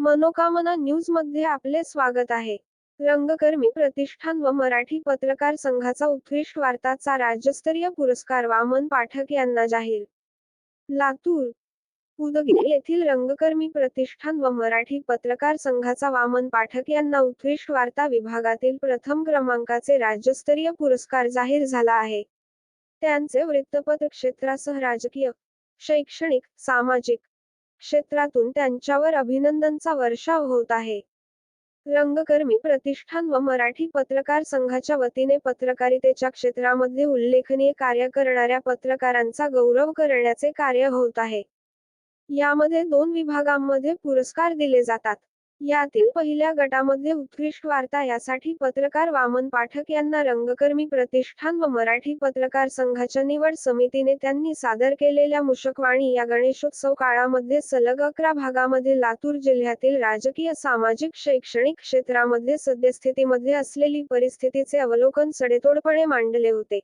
मनोकामना न्यूजमध्ये आपले स्वागत आहे. रंगकर्मी प्रतिष्ठान व मराठी पत्रकार संघाचा उत्कृष्ट वार्ताचा राज्यस्तरीय पुरस्कार वामन पाठक यांना जाहीर. लातूर उदगीर येथील रंगकर्मी प्रतिष्ठान व मराठी पत्रकार संघाचा वामन पाठक यांना उत्कृष्ट वार्ता विभागातील प्रथम क्रमांकाचे राज्यस्तरीय पुरस्कार जाहीर झाला आहे. त्यांचे वृत्तपत्र क्षेत्रासह राजकीय शैक्षणिक सामाजिक क्षेत्रातून त्यांच्यावर अभिनंदनचा वर्षाव होत आहे. रंगकर्मी प्रतिष्ठान व मराठी पत्रकार संघाच्या वतीने पत्रकारितेच्या क्षेत्रामध्ये उल्लेखनीय कार्य करणाऱ्या पत्रकारांचा गौरव करण्याचे कार्य होत आहे. यामध्ये दोन विभागांमध्ये पुरस्कार दिले जातात. यातील पहिल्या गटामध्ये उत्कृष्ट वार्ता यासाठी पत्रकार वामन पाठक यांना रंगकर्मी प्रतिष्ठान व मराठी पत्रकार संघाच्या निवड समितीने त्यांनी सादर केलेल्या मुशकवाणी या गणेशोत्सव काळामध्ये सलग अकरा भागामध्ये लातूर जिल्ह्यातील राजकीय सामाजिक शैक्षणिक क्षेत्रामध्ये सद्यस्थितीमध्ये असलेली परिस्थितीचे अवलोकन सडेतोडपणे मांडले होते.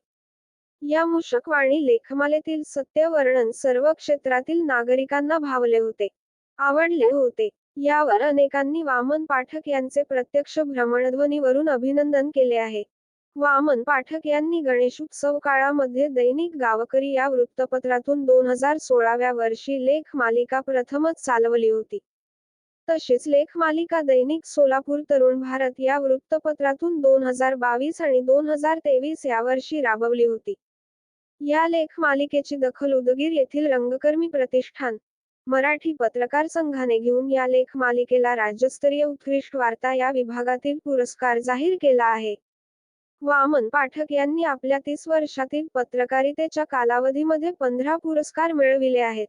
या मुशकवाणी लेखमालेतील सत्य वर्णन सर्व क्षेत्रातील नागरिकांना भावले होते. आवडले होते. यावर अनेकांनी वामन पाठक यांचे प्रत्यक्ष भ्रमणध्वनीवरून अभिनंदन केले आहे. वामन पाठक यांनी गणेशोत्सव काळामध्ये दैनिक गावकरी या वृत्तपत्रातून दोन हजार सोळाव्या वर्षी लेख मालिका प्रथमच चालवली होती. तशीच लेख मालिका दैनिक सोलापूर तरुण भारत या वृत्तपत्रातून दोन हजार बावीस आणि दोन हजार तेवीस या वर्षी राबवली होती. या लेख मालिकेची दखल उदगीर येथील रंगकर्मी प्रतिष्ठान मराठी पत्रकार संघाने घेऊन या लेख मालिकेला राज्यस्तरीय उत्कृष्ट वार्ता या विभागातील पुरस्कार जाहीर केला आहे. वामन पाठक यांनी आपल्या तीस वर्षातील पत्रकारितेच्या कालावधीमध्ये पंधरा पुरस्कार मिळविले आहेत.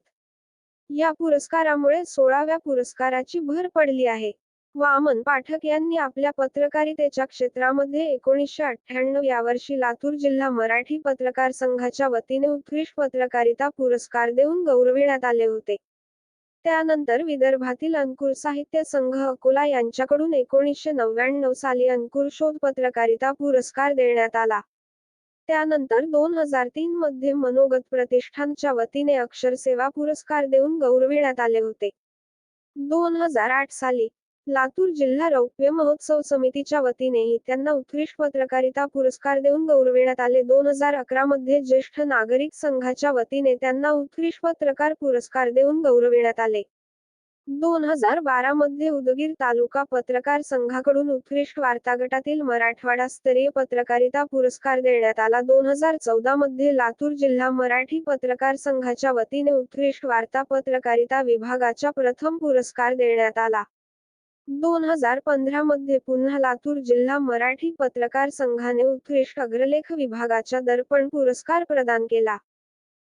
या पुरस्कारामुळे सोळाव्या पुरस्काराची भर पडली आहे. वामन पाठक यांनी आपल्या पत्रकारितेच्या क्षेत्रामध्ये एकोणीसशे अठ्ठ्याण्णव या वर्षी लातूर जिल्हा मराठी पत्रकार संघाच्या वतीने उत्कृष्ट पत्रकारिता पुरस्कार देऊन गौरविण्यात आले होते. त्यानंतर विदर्भातील अंकुर साहित्य संघ अकोला यांच्याकडून एकोणीसशे नव्याण्णव साली अंकुर शोध पत्रकारिता पुरस्कार देण्यात आला. त्यानंतर दोन हजार तीन मध्ये मनोगत प्रतिष्ठानच्या वतीने अक्षर सेवा पुरस्कार देऊन गौरविण्यात आले होते. दोन हजार आठ साली लातूर जिल्हा रौप्य महोत्सव समितीच्या वतीनेही त्यांना उत्कृष्ट पत्रकारिता पुरस्कार देऊन गौरविण्यात आले. दोन हजार अकरा मध्ये ज्येष्ठ नागरिक संघाच्या वतीने त्यांना उत्कृष्ट पत्रकार पुरस्कार देऊन गौरविण्यात आले. दोन हजार बारा मध्ये उदगीर तालुका पत्रकार संघाकडून उत्कृष्ट वार्ता गटातील मराठवाडा स्तरीय पत्रकारिता पुरस्कार देण्यात आला. दोन हजार चौदा मध्ये लातूर जिल्हा मराठी पत्रकार संघाच्या वतीने उत्कृष्ट वार्ता पत्रकारिता विभागाच्या प्रथम पुरस्कार देण्यात आला. दोन हजार पंधरा मध्ये पुन्हा लातूर जिल्हा मराठी पत्रकार संघाने उत्कृष्ट अग्रलेख विभागाच्या दर्पण पुरस्कार प्रदान केला.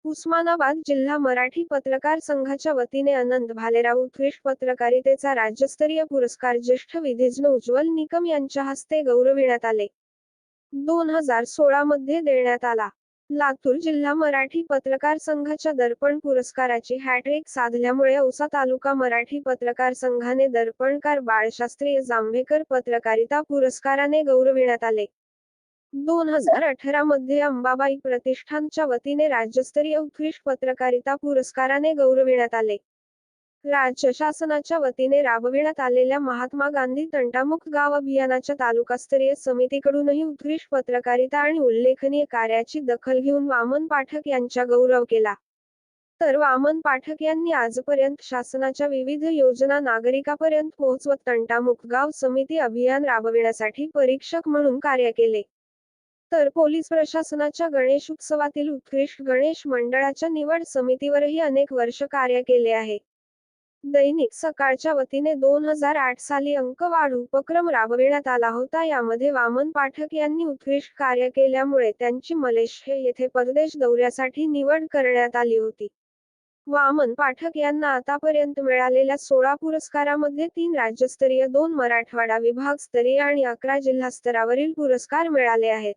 उस्मानाबाद जिल्हा मराठी पत्रकार संघाच्या वतीने अनंत भालेराव उत्कृष्ट पत्रकारितेचा राज्यस्तरीय पुरस्कार ज्येष्ठ विधिज्ञ उज्ज्वल निकम यांच्या हस्ते गौरविण्यात आले. दोन हजार सोळा मध्ये देण्यात आला. लातूर जिल्हा मराठी पत्रकार संघाच्या दर्पण पुरस्काराची हॅट्रिक साधल्यामुळे औसा तालुका मराठी पत्रकार संघाने दर्पणकार बाळशास्त्री जांभेकर पत्रकारिता पुरस्काराने गौरविण्यात आले. दोन हजार अठरा मध्ये अंबाबाई प्रतिष्ठानच्या वतीने राज्यस्तरीय उत्कृष्ट पत्रकारिता पुरस्काराने गौरविण्यात आले. राज्य शासनाच्या वतीने राबविण्यात आलेल्या महात्मा गांधी तंटामुक्त गाव अभियानाच्या तालुकास्तरीय समितीकडूनही उत्कृष्ट पत्रकारिता आणि उल्लेखनीय कार्याची दखल घेऊन वामन पाठक यांचा गौरव केला. तर वामन पाठक यांनी आजपर्यंत शासनाच्या विविध योजना नागरिकापर्यंत पोहोचवत तंटामुक्त गाव समिती अभियान राबविण्यासाठी परीक्षक म्हणून कार्य केले. तर पोलीस प्रशासनाच्या गणेश उत्सवातील उत्कृष्ट गणेश मंडळाच्या निवड समितीवरही अनेक वर्ष कार्य केले आहे. दैनिक सकाळच्या वतीने दोन हजार आठ साली अंकवाढ उपक्रम राबविण्यात आला होता. यामध्ये वामन पाठक यांनी उत्कृष्ट कार्य केल्यामुळे त्यांची मलेशिया येथे परदेश दौऱ्यासाठी निवड करण्यात आली होती. वामन पाठक यांना आतापर्यंत मिळालेल्या सोळा पुरस्कारामध्ये तीन राज्यस्तरीय दोन मराठवाडा विभागस्तरीय आणि अकरा जिल्हास्तरावरील पुरस्कार मिळाले आहेत.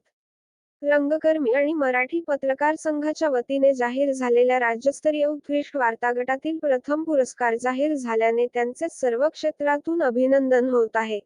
रंगकर्मी आणि मराठी पत्रकार संघाच्या वतीने जाहीर झालेल्या राज्यस्तरीय उत्कृष्ट वार्ता गटातील प्रथम पुरस्कार जाहीर झाल्याने त्यांचे सर्व क्षेत्रातून अभिनंदन होत आहे.